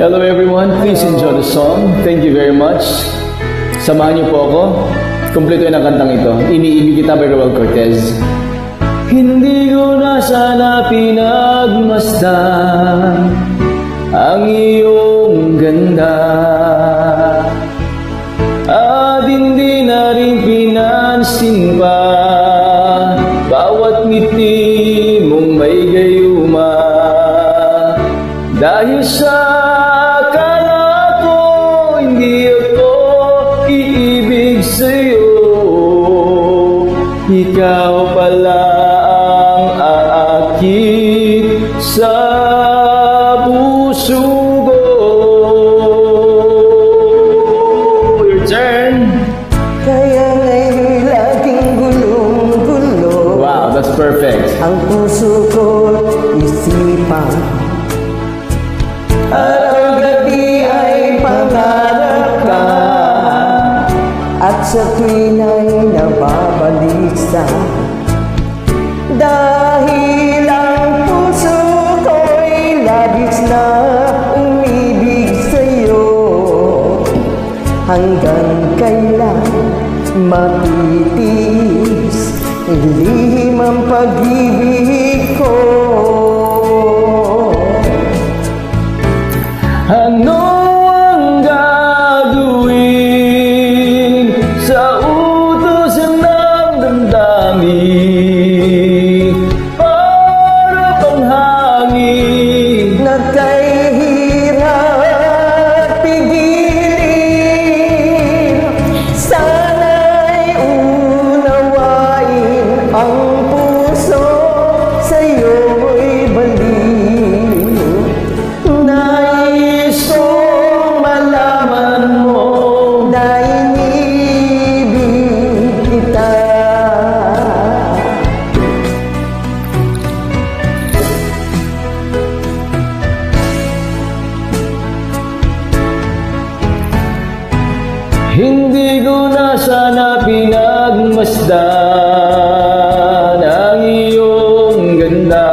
Hello everyone, please enjoy the song. Thank you very much. Samahan niyo po ako. Kompleto ang kantang ito. Iniibig kita by Roel Cortez. Hindi ko na sana pinagmasdan ang iyong ganda At hindi na rin pinansin pa Bawat ngiti mong may gayuma Dahil sa Ikaw pala ang aakit sa puso ko Your turn! Kaya nga'y laging gulong-gulo Wow, that's perfect. Ang puso ko isipan At ang gabi ay pangarap ka At sa tuwin ay nababalisa Dahil ang puso ko'y labis na umibig sa'yo Hanggang kailan matitis Lihim ang pag-ibig ko? Ano Hindi ko na sana pinagmasdan ang iyong ganda.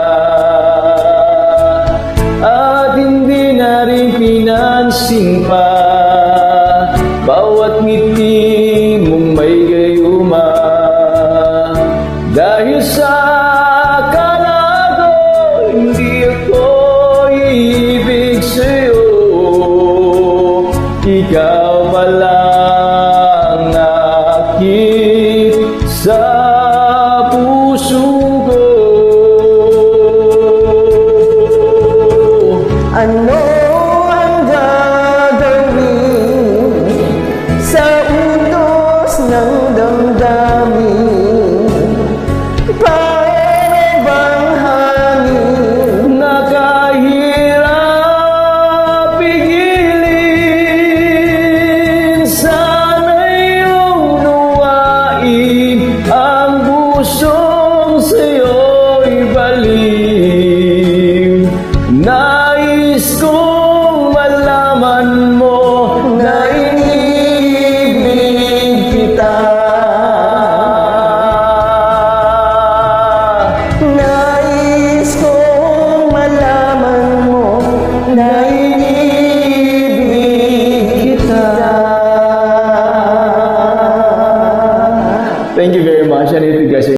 At hindi na rin pinansin pa Bawat ngiti mong may gayuma. Dahil sa kalago Hindi ako iibig sa'yo. Ikaw pala mo.